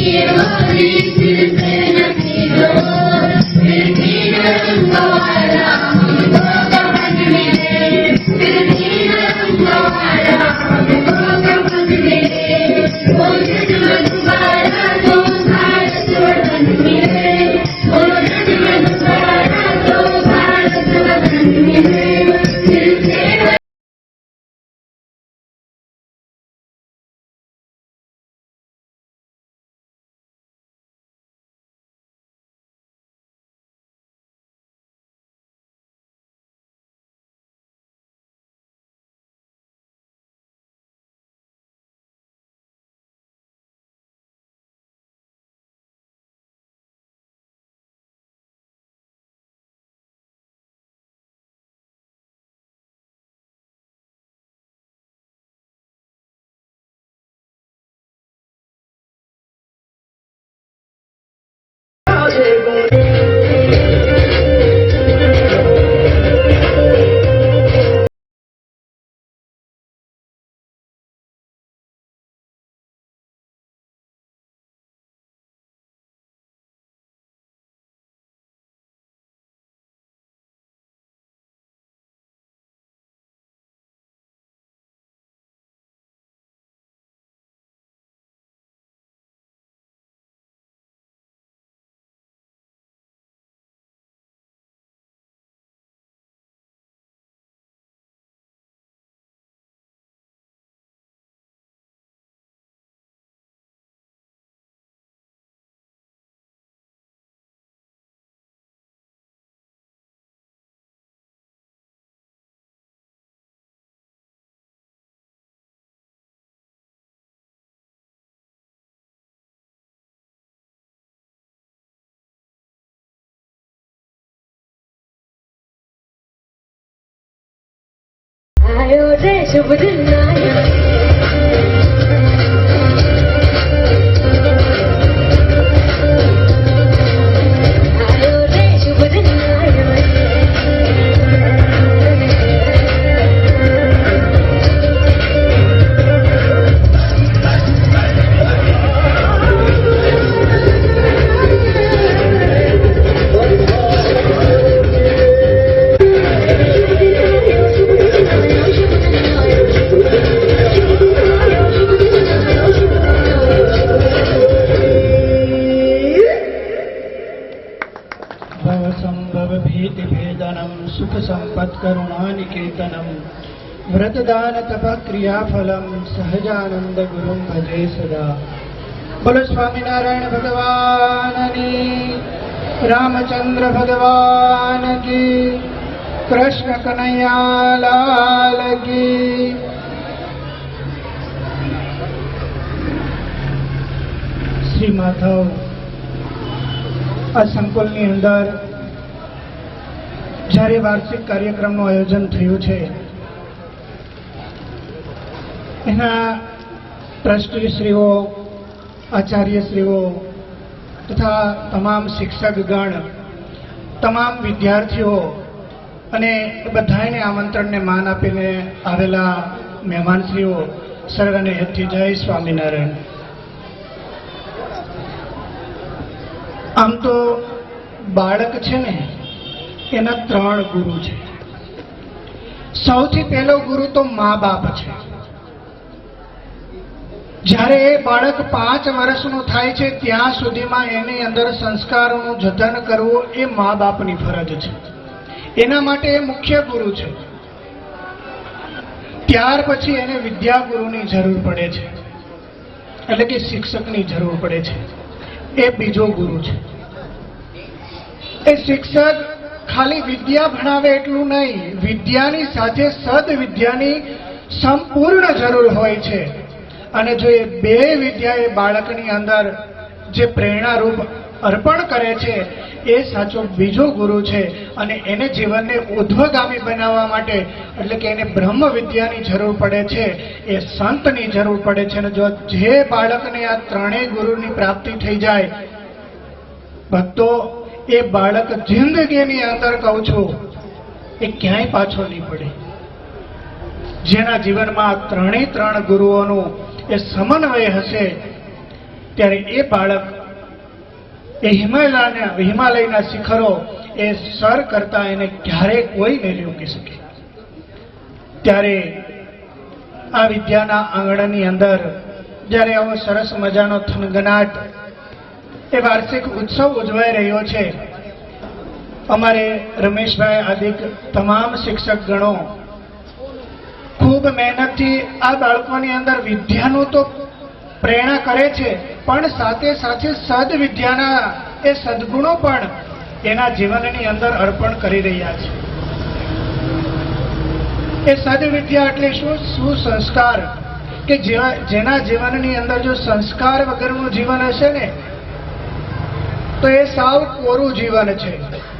Maria. आयो रे शुभ दिन आया भीतिभेदनं सुखसम्पत्करुणानिकेतनं व्रतदान तपक्रियाफलं સહજાનંદ ભજે સદા બોલો સ્વામિનારાયણ ભગવાનની રામચંદ્ર ભગવાન કી કૃષ્ણ કનૈયા લાલ કી શ્રી માધવ આ સંકુલની અંદર જ્યારે વાર્ષિક કાર્યક્રમનું આયોજન થયું છે. એના ટ્રસ્ટીશ્રીઓ, આચાર્યશ્રીઓ તથા તમામ શિક્ષકગણ, તમામ વિદ્યાર્થીઓ અને બધાને આમંત્રણને માન આપીને આવેલા મહેમાનશ્રીઓ સર્વને હેતથી જય સ્વામિનારાયણ. આમ તો બાળક છે ને એના ત્રણ ગુરુ છે. સૌથી પહેલો ગુરુ તો મા બાપ છે. જ્યારે એ બાળક પાંચ વર્ષનું થાય છે, ત્યાં સુધીમાં એની અંદર સંસ્કારોનું જતન કરવું એ મા બાપની ફરજ છે. એના માટે એ મુખ્ય ગુરુ છે. ત્યાર પછી એને વિદ્યાગુરુની જરૂર પડે છે. એટલે કે શિક્ષકની જરૂર પડે છે. એ બીજો ગુરુ છે. એ શિક્ષક ખાલી વિદ્યા ભણાવે એટલું નહીં. વિદ્યાની સાથે સદ વિદ્યાની સંપૂર્ણ જરૂર હોય છે. અને જો એ બે વિદ્યા એ બાળકની અંદર જે પ્રેરણારૂપ અર્પણ કરે છે, એ સાચો બીજો ગુરુ છે અને એને જીવનને ઉધ્વગામી બનાવવા માટે, એટલે કે એને બ્રહ્મ વિદ્યાની જરૂર પડે છે, એ સંતની જરૂર પડે છે. અને જો જે બાળકને આ ત્રણેય ગુરુની પ્રાપ્તિ થઈ જાય, ભક્તો એ બાળક જિંદગીની અંદર કહું છું, એ ક્યાંય પાછો નહીં પડે. જેના જીવનમાં ત્રણેય ત્રણ ગુરુઓનું એ સમન્વય હશે, ત્યારે એ બાળક એ હિમાલયના હિમાલયના શિખરો એ સર કરતા એને ક્યારેય કોઈ નહીં રોકી શકે. ત્યારે આ વિદ્યાના આંગણાની અંદર, જ્યારે આવો સરસ મજાનો થનગનાટ એ વાર્ષિક ઉત્સવ ઉજવાઈ રહ્યો છે. અમારે રમેશભાઈ આદિક તમામ શિક્ષક ગણો ખૂબ મહેનતથી આ બાળકોની અંદર વિદ્યાનું તો પ્રેરણા કરે છે, પણ સાથે સાથે સદ વિદ્યાના એ સદગુણો પણ એના જીવનની અંદર અર્પણ કરી રહ્યા છે. એ સદ વિદ્યા એટલે શું? સુસંસ્કાર. કે જેના જીવનની અંદર જો સંસ્કાર વગરનું જીવન હશે ને તો એ સાવ કોરું જીવન છે.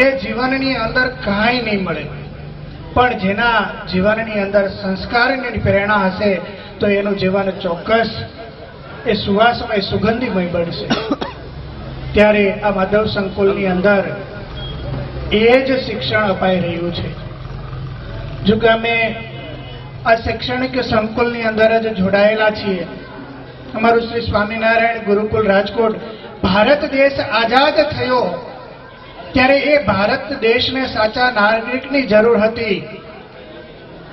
એ જીવનની અંદર કાંઈ નહીં મળે. પણ જેના જીવનની અંદર સંસ્કારની પ્રેરણા હશે, તો એનું જીવન ચોક્કસ એ સુવાસમય, સુગંધીમય બનશે. ત્યારે આ માધવ સંકુલની અંદર એ જ શિક્ષણ અપાઈ રહ્યું છે. જો કે અમે આ શૈક્ષણિક સંકુલની અંદર જ જોડાયેલા છીએ. અમારું શ્રી સ્વામિનારાયણ ગુરુકુલ રાજકોટ ભારત દેશ આઝાદ થયો, ત્યારે એ ભારત દેશને સાચા નાગરિકની જરૂર હતી.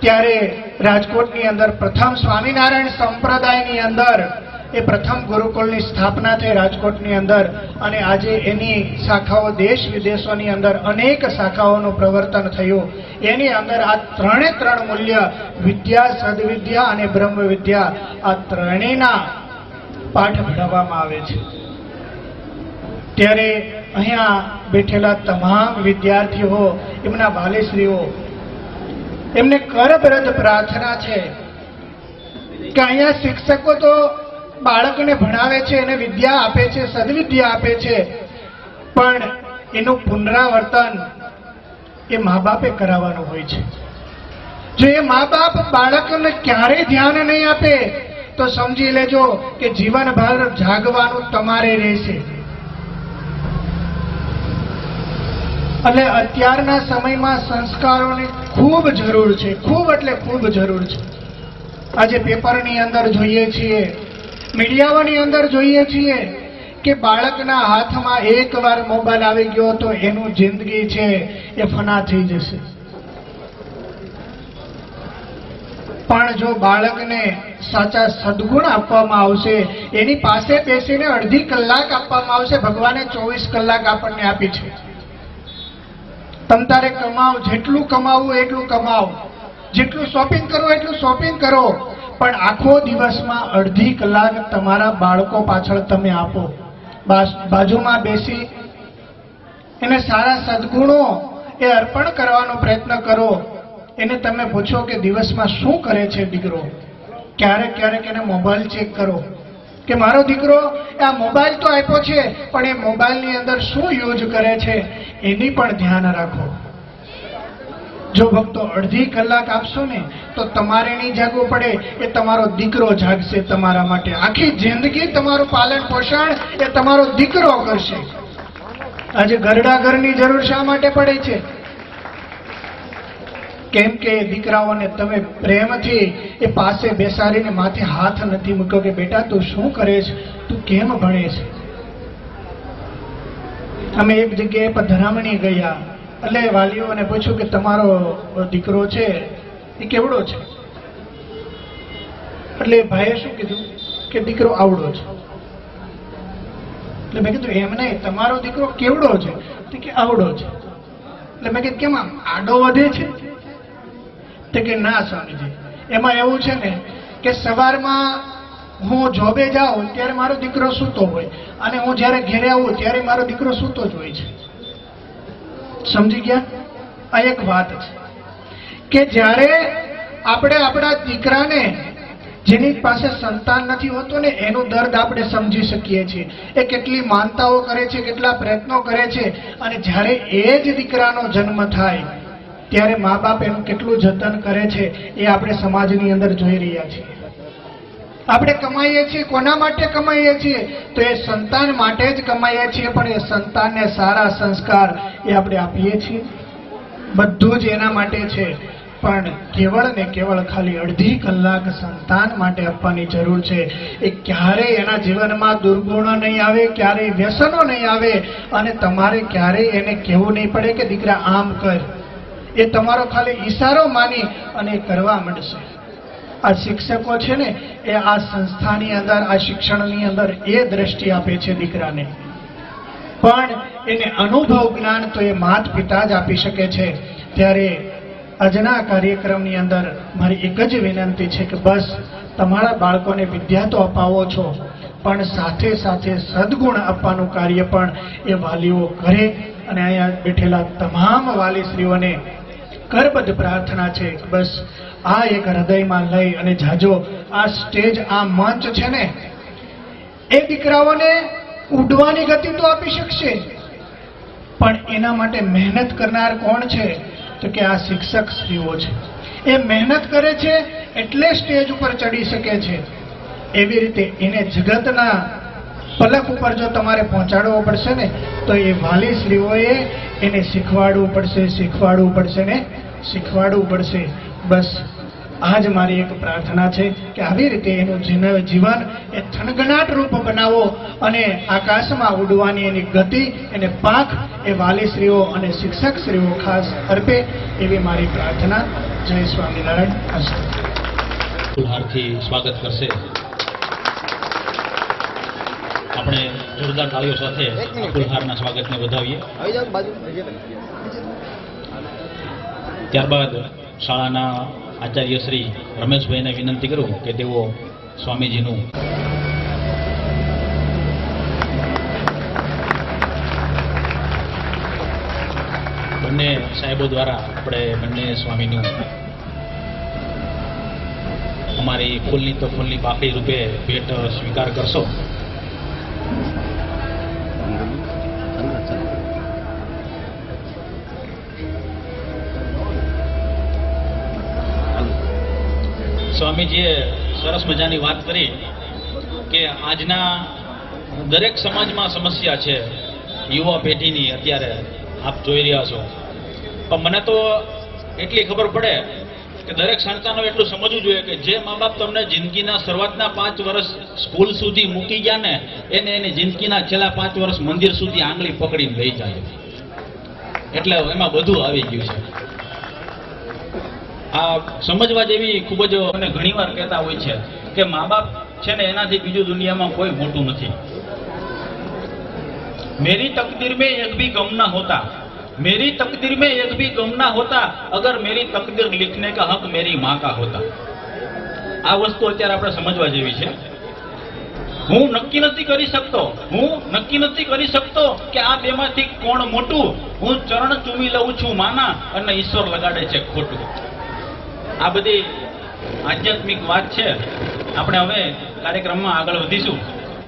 ત્યારે રાજકોટની અંદર પ્રથમ સ્વામિનારાયણ સંપ્રદાયની અંદર, એ પ્રથમ ગુરુકુળની સ્થાપના થઈ રાજકોટની અંદર, અને આજે એની શાખાઓ દેશ વિદેશોની અંદર અનેક શાખાઓનું પ્રવર્તન થયું. એની અંદર આ ત્રણે ત્રણ મૂલ્ય, વિદ્યા, સદવિદ્યા અને બ્રહ્મ વિદ્યા આ ત્રણેયના પાઠ ભણાવવામાં આવે છે. ત્યારે અહીંયા બેઠેલા તમામ વિદ્યાર્થીઓ, એમના વાલીશ્રીઓ એમને કરબરદ પ્રાર્થના છે કે અહીંયા શિક્ષકો તો બાળકને ભણાવે છે, એને વિદ્યા આપે છે, સદવિદ્યા આપે છે, પણ એનું પુનરાવર્તન એ મા બાપે કરાવવાનું હોય છે. જો એ મા બાપ બાળકને ક્યારેય ધ્યાન નહીં આપે, તો સમજી લેજો કે જીવનભર જાગવાનું તમારે રહેશે. એટલે અત્યારના સમયમાં સંસ્કારોની ખૂબ જરૂર છે. ખૂબ એટલે ખૂબ જરૂર છે. આજે પેપરની અંદર જોઈએ છીએ મીડિયાઓની અંદર જોઈએ છીએ કે બાળકના હાથમાં એકવાર મોબાઈલ આવી ગયો તો એનું જિંદગી છે એ ફના થઈ જશે. પણ જો બાળકને સાચા સદગુણ આપવામાં આવશે, એની પાસે બેસીને અડધી કલાક આપવામાં આવશે, ભગવાને ચોવીસ કલાક આપણને આપી છે. તમ તારે કમાવ, જેટલું કમાવું એટલું કમાવ. જેટલું શોપિંગ કરવું એટલું શોપિંગ કરો. પણ આખો દિવસમાં અડધી કલાક તમારા બાળકો પાછળ તમે આપો. બાજુમાં બેસી એને સારા સદગુણો એ અર્પણ કરવાનો પ્રયત્ન કરો. એને તમે પૂછો કે દિવસમાં શું કરે છે દીકરો? ક્યારેક ક્યારેક એને મોબાઈલ ચેક કરો. કે મારો દીકરો આ મોબાઈલ તો આપ્યો છે, પણ એ મોબાઈલની અંદર શું યુઝ કરે છે, એની પણ ધ્યાન રાખો. જો ભક્તો અડધી કલાક આપશો ને, તો તમારે નહીં જાગવું પડે, એ તમારો દીકરો જાગશે તમારા માટે. આખી જિંદગી તમારું પાલન પોષણ એ તમારો દીકરો કરશે. આજે ઘરડા ઘરની જરૂર શા માટે પડે છે? કેમ કે દીકરાઓને તમે પ્રેમથી એ પાસે બેસાડીને માથે હાથ નથી મૂક્યો કે બેટા તું શું કરે છે તું કેમ ભણે છે અમે એક જગ્યાએ પધરામણી ગયા. એટલે વાલીઓને પૂછ્યું કે તમારો દીકરો છે? એ કેવડો છે? એટલે ભાઈએ શું કીધું? કે દીકરો આવડો છે. એટલે મેં કીધું, એમ નહીં, તમારો દીકરો કેવડો છે? કે આવડો છે. એટલે મેં કીધું, કેમ આમ આડો વધે છે? તો કે ના સ્વામીજી. એમાં એવું છે ને કે સવારમાં હું જોબે જાઉં ત્યારે મારો દીકરો સૂતો હોય અને હું જ્યારે ઘેરે આવું ત્યારે મારો દીકરો સૂતો જ હોય છે. સમજી ગયા? આ એક વાત છે. કે જ્યારે આપણે આપણા દીકરાને જેની પાસે સંતાન નથી હોતું ને એનું દર્દ આપણે સમજી શકીએ છીએ. એ કેટલી માનતાઓ કરે છે, કેટલા પ્રયત્નો કરે છે અને જ્યારે એ જ દીકરાનો જન્મ થાય ત્યારે મા બાપ એનું કેટલું જતન કરે છે એ આપણે સમાજની અંદર જોઈ રહ્યા છીએ. આપણે કમાઈએ છીએ, કોના માટે કમાઈએ છીએ? તો એ સંતાન માટે જ કમાઈએ છીએ, પણ એ સંતાનને સારા સંસ્કાર એ આપણે આપીએ છીએ. બધું જ એના માટે છે, પણ કેવળ ને કેવળ ખાલી અડધી કલાક સંતાન માટે આપવાની જરૂર છે. એ ક્યારેય એના જીવનમાં દુર્ગુણો નહીં આવે, ક્યારેય વ્યસનો નહીં આવે, અને તમારે ક્યારેય એને કહેવું નહીં પડે કે, દીકરા, આમ કર. એ તમારો ખાલી ઈશારો માની અને કરવા માંડશે. આ શિક્ષકો છે ને, એ આ સંસ્થાની અંદર, આ શિક્ષણની અંદર એ દ્રષ્ટિ આપે છે દીકરાને. પણ એને અનુભવ જ્ઞાન તો એ માત પિતા જ આપી શકે છે. ત્યારે આજના કાર્યક્રમની અંદર મારી એક જ વિનંતી છે કે બસ તમારા બાળકોને વિદ્યા તો અપાવો છો, પણ સાથે સાથે સદગુણ આપવાનું કાર્ય પણ એ વાલીઓ કરે. અને અહીંયા બેઠેલા તમામ વાલીશ્રીઓને કરબદ્ધ પ્રાર્થના છે. બસ આ એક હૃદયમાં લઈ અને જાજો, આ સ્ટેજ, આ મંચ છે ને, એ દીકરાઓને ઉડવાની ગતિ તો આપી શકશે. પણ એના માટે મહેનત કરનાર કોણ છે? તો કે આ શિક્ષક સ્ત્રીઓ છે. એ મહેનત કરે છે એટલે સ્ટેજ ઉપર ચડી શકે છે. એવી રીતે એને જગતના પલક ઉપર જો તમારે પહોંચાડવો પડશે ને, તો એ વાલીશ્રીઓએ એને શીખવાડવું પડશે શીખવાડવું પડશે ને, શીખવાડવું પડશે. બસ આ જ મારી એક પ્રાર્થના છે કે આવી રીતે એનું જીવન એ થનગનાટ રૂપ બનાવો અને આકાશમાં ઉડવાની એની ગતિ, એને પાંખ એ વાલીશ્રીઓ અને શિક્ષકશ્રીઓ ખાસ અર્પે એવી મારી પ્રાર્થના. જય સ્વામિનારાયણ. હશે સ્વાગત કરશે. આપણે જોરદાર તાળીઓ સાથે કુલહારના સ્વાગતને વધાવીએ. ત્યારબાદ શાળાના આચાર્ય શ્રી રમેશભાઈને વિનંતી કરું કે તેઓ સ્વામીજીનું બંને સાહેબો દ્વારા આપણે બંને સ્વામીનું અમારી ફૂલની તો ફૂલની પાકડી રૂપે ભેટ સ્વીકાર કરશો. સ્વામીજીએ સરસ મજાની વાત કરી કે આજના દરેક સમાજમાં સમસ્યા છે, યુવા પેઢીની અત્યારે આપ જોઈ રહ્યા છો. પણ મને તો એટલી ખબર પડે કે દરેક સંતાનો એટલું સમજવું જોઈએ કે જે મા બાપ તમને જિંદગીના શરૂઆતના પાંચ વર્ષ સ્કૂલ સુધી મૂકી ગયા ને, એને એની જિંદગીના છેલ્લા પાંચ વર્ષ મંદિર સુધી આંગળી પકડીને લઈ જાય. એટલે એમાં બધું આવી ગયું છે. આ સમજવા જેવી ખૂબ જ મને ઘણીવાર કહેતા હોય છે કે મા બાપ છે ને એનાથી બીજું દુનિયામાં કોઈ મોટું નથી મેરી તકદીર में एक भी गम ना होता मेरी तकदीर में एक भी गम ना होता अगर मेरी तकदीर लिखने का हक मेरी माँ का होता આ વસ્તુ અત્યારે આપણે સમજવા જેવી છે હું નક્કી નથી કરી શકતો હું નક્કી નથી કરી શકતો કે આ બેમાંથી કોણ મોટું હું ચરણ ચૂમી લઉં છું માના અને ઈશ્વર લગાડે છે ખોટું આ બધી આધ્યાત્મિક વાત છે. આપણે હવે કાર્યક્રમમાં આગળ વધીશું.